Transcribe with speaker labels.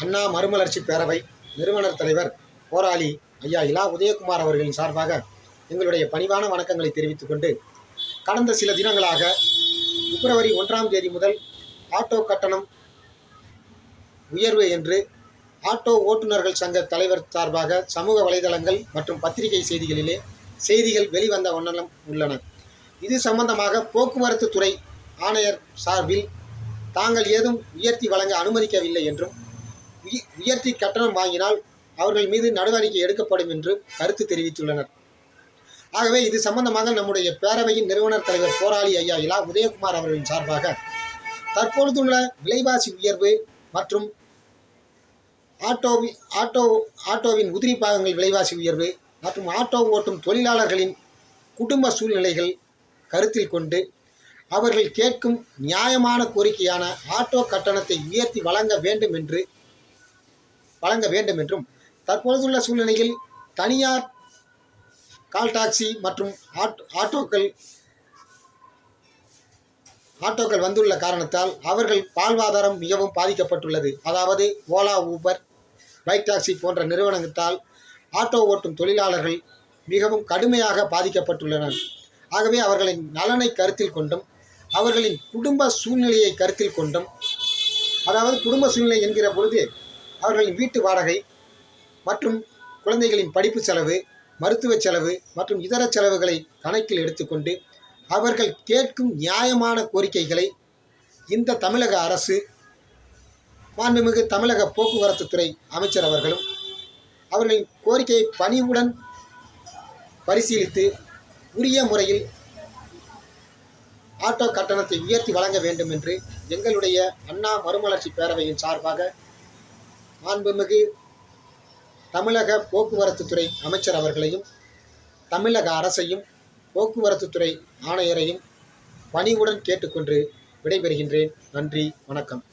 Speaker 1: அண்ணா மறுமலர்ச்சி பேரவை நிறுவனர் தலைவர் போராளி ஐயா இலா உதயகுமார் அவர்களின் சார்பாக எங்களுடைய பணிவான வணக்கங்களை தெரிவித்துக் கொண்டு கடந்த சில தினங்களாக பிப்ரவரி ஒன்றாம் தேதி முதல் ஆட்டோ கட்டணம் உயர்வு என்று ஆட்டோ ஓட்டுநர்கள் சங்க தலைவர் சார்பாக சமூக வலைதளங்கள் மற்றும் பத்திரிகை செய்திகளிலே செய்திகள் வெளிவந்த வண்ணம் உள்ளன. இது சம்பந்தமாக போக்குவரத்து துறை ஆணையர் சார்பில் தாங்கள் ஏதும் உயர்த்தி வழங்க அனுமதிக்கவில்லை என்றும் உயர்த்தி கட்டணம் வாங்கினால் அவர்கள் மீது நடவடிக்கை எடுக்கப்படும் என்று கருத்து தெரிவித்துள்ளனர். ஆகவே இது சம்பந்தமாக நம்முடைய பேரவையின் நிறுவனர் தலைவர் போராளி ஐயா இலா உதயகுமார் அவர்களின் சார்பாக தற்பொழுதுள்ள விலைவாசி உயர்வு மற்றும் ஆட்டோவி ஆட்டோ ஆட்டோவின் உதிரி பாகங்கள் விலைவாசி உயர்வு மற்றும் ஆட்டோ ஓட்டும் தொழிலாளர்களின் குடும்ப சூழ்நிலைகள் கருத்தில் கொண்டு அவர்கள் கேட்கும் நியாயமான கோரிக்கையான ஆட்டோ கட்டணத்தை உயர்த்தி வழங்க வேண்டும் என்று வழங்க வேண்டும் என்றும் தற்பொழுதுள்ள சூழ்நிலையில் தனியார் கால் டாக்ஸி மற்றும் ஆட் ஆட்டோக்கள் ஆட்டோக்கள் வந்துள்ள காரணத்தால் அவர்கள் வாழ்வாதாரம் மிகவும் பாதிக்கப்பட்டுள்ளது. அதாவது ஓலா ஊபர் பைக் டாக்ஸி போன்ற நிறுவனத்தால் ஆட்டோ ஓட்டும் தொழிலாளர்கள் மிகவும் கடுமையாக பாதிக்கப்பட்டுள்ளனர். ஆகவே அவர்களின் நலனை கருத்தில் கொண்டும் அவர்களின் குடும்ப சூழ்நிலையை கருத்தில் கொண்டும் அதாவது குடும்ப சூழ்நிலை என்கிற பொழுது அவர்களின் வீட்டு வாடகை மற்றும் குழந்தைகளின் படிப்பு செலவு மருத்துவ செலவு மற்றும் இதர செலவுகளை கணக்கில் எடுத்துக்கொண்டு அவர்கள் கேட்கும் நியாயமான கோரிக்கைகளை இந்த தமிழக அரசு மாண்புமிகு தமிழக போக்குவரத்து துறை அமைச்சர் அவர்களும் அவர்களின் கோரிக்கையை பணிவுடன் பரிசீலித்து உரிய முறையில் ஆட்டோ கட்டணத்தை உயர்த்தி வழங்க வேண்டும் என்று எங்களுடைய அண்ணா மறுமலர்ச்சி பேரவையின் சார்பாக மாண்புமிகு தமிழக போக்குவரத்து துறை அமைச்சர் அவர்களையும் தமிழக அரசையும் போக்குவரத்து துறை ஆணையரையும் பணிவுடன் கேட்டுக்கொண்டு விடைபெறுகின்றேன். நன்றி வணக்கம்.